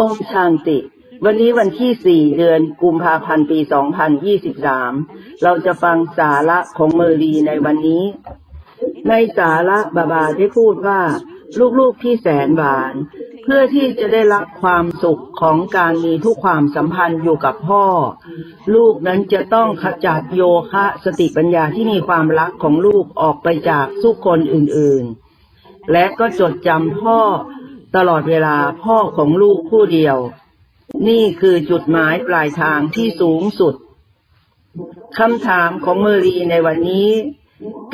โอมชานติ วันนี้วันที่สี่เดือนกุมภาพันธ์ปีสองพันยี่สิบสามเราจะฟังสาระของเมอรีในวันนี้ ในสาระบาบาได้พูดว่า ลูกๆที่แสนหวาน เพื่อที่จะได้รับความสุขของการมีทุกความสัมพันธ์อยู่กับพ่อ ลูกนั้นจะต้องขจัดโยคะสติปัญญาที่มีความรักของลูกออกไปจากทุกคนอื่นๆ และก็จดจำพ่อ ตลอดเวลาพ่อของลูกผู้เดียว นี่คือจุดหมายปลายทางที่สูงสุดคำถามของเมอรีในวันนี้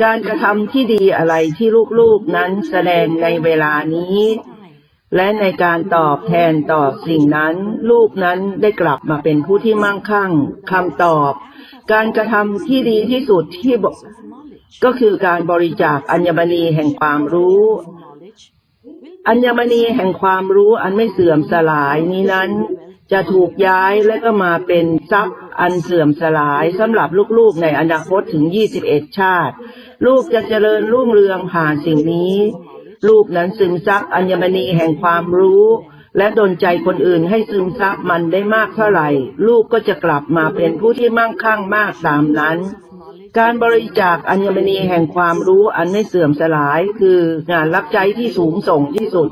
การกระทำที่ดีอะไรที่ลูกๆนั้นแสดงในเวลานี้ และในการตอบแทนต่อสิ่งนั้น ลูกนั้นได้กลับมาเป็นผู้ที่มั่งคั่งคำตอบ การกระทำที่ดีที่สุดที่บอกก็คือการบริจาคอัญมณีแห่งความรู้ อัญมณีแห่งความรู้อันไม่เสื่อมสลายนี้นั้น จะถูกย้ายและก็มาเป็นทรัพย์อันเสื่อมสลายสำหรับลูกๆในอนาคตถึง 21 ชาติ ลูกจะเจริญรุ่งเรืองผ่านสิ่งนี้ ลูกนั้นซึมซับอัญมณีแห่งความรู้ และดลใจคนอื่นให้ซึมซับมันได้มากเท่าไหร่ ลูกก็จะกลับมาเป็นผู้ที่มั่งคั่งมากตามนั้น การบริจาคอัญมณีแห่งความรู้อันไม่เสื่อมสลายคืองานรับใจที่สูงส่งที่สุด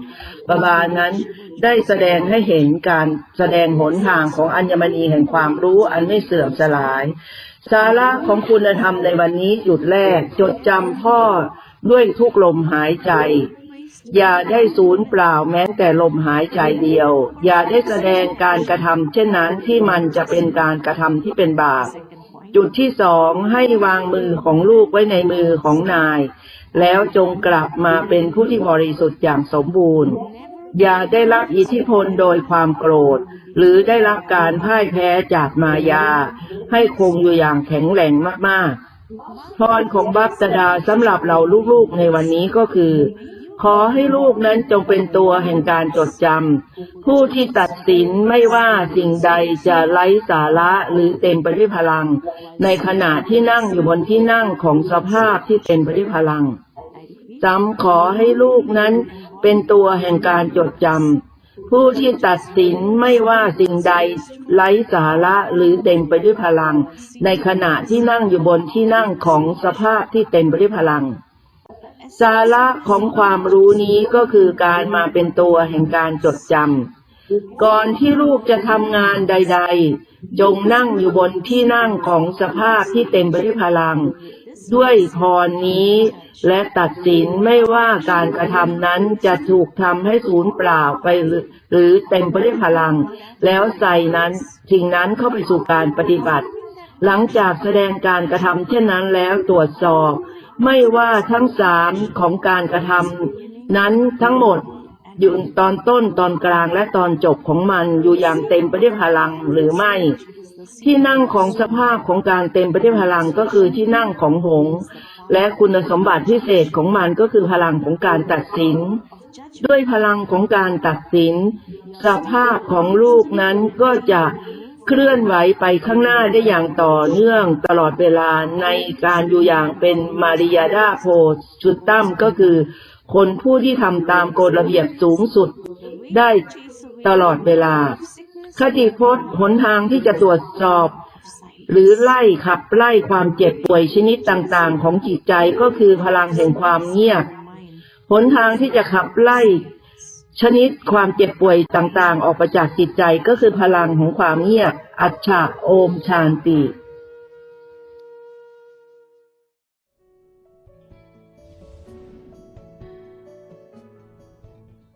บาบานั้นได้แสดงให้เห็นการแสดงหนทางของอัญมณีแห่งความรู้อันไม่เสื่อมสลาย สาระของคุณธรรมในวันนี้จุดแรก จดจำพ่อด้วยทุกลมหายใจ อย่าได้สูญเปล่าแม้แต่ลมหายใจเดียว อย่าได้แสดงการกระทำเช่นนั้นที่มันจะเป็นการกระทำที่เป็นบาป จุดที่สองให้วางมือของลูกไว้ในมือของนาย แล้วจงกลับมาเป็นผู้ที่บริสุทธิ์อย่างสมบูรณ์ อย่าได้รับอิทธิพลโดยความโกรธ หรือได้รับการพ่ายแพ้จากมายา ให้คงอยู่อย่างแข็งแรงมากๆพรของบัพตดาสำหรับเราลูกๆในวันนี้ก็คือ ขอให้ลูกนั้นจงเป็นตัวแห่งการจดจำผู้ที่ตัดสินไม่ว่าสิ่งใดจะไร้สาระหรือเต็มไปด้วยพลัง ในขณะที่นั่งอยู่บนที่นั่งของสภาพที่เต็มไปด้วยพลังจำขอให้ลูกนั้นเป็นตัวแห่งการจดจำผู้ที่ตัดสินไม่ว่าสิ่งใดไร้สาระหรือเต็มไปด้วยพลัง ในขณะที่นั่งอยู่บนที่นั่งของสภาพที่เต็มไปด้วยพลัง สาระของความรู้นี้ก็คือการมาเป็นตัวแห่งการจดจำก่อนที่ลูกจะทำงานใด ๆ จงนั่งอยู่บนที่นั่งของสภาพที่เต็มไปด้วยพลัง ด้วยพรนี้ และตัดสินไม่ว่าการกระทำนั้นจะถูกทำให้สูญเปล่าไปหรือเต็มไปด้วยพลัง แล้วใส่นั้นสิ่งนั้นเข้าไปสู่การปฏิบัติ หลังจากแสดงการกระทำเช่นนั้นแล้วตรวจสอบ ไม่ว่าทั้งสามของการกระทำนั้นทั้งหมดอยู่ตอนต้นตอนกลางและตอนจบของมันอยู่อย่างเต็มไปด้วยพลังหรือไม่ ที่นั่งของสภาพของการเต็มไปด้วยพลังก็คือที่นั่งของหงส์และคุณสมบัติพิเศษของมันก็คือพลังของการตัดสิน ด้วยพลังของการตัดสิน สภาพของลูกนั้นก็จะ เคลื่อนไหวไปข้างหน้าได้อย่างต่อเนื่องตลอดเวลาในการอยู่อย่างเป็นมาริยาดาโพชุดตั้มก็คือ คนผู้ที่ทำตามกฎระเบียบสูงสุดได้ตลอดเวลา คติพจน์หนทางที่จะตรวจสอบ หรือไล่ขับไล่ความเจ็บป่วยชนิดต่างๆ ของจิตใจก็คือพลังแห่งความเงียบหนทางที่จะขับไล่ ชนิดความเจ็บป่วยต่างๆ ออกไปจากจิตใจก็คือพลังของความเงียบ อัจฉะโอมชานติ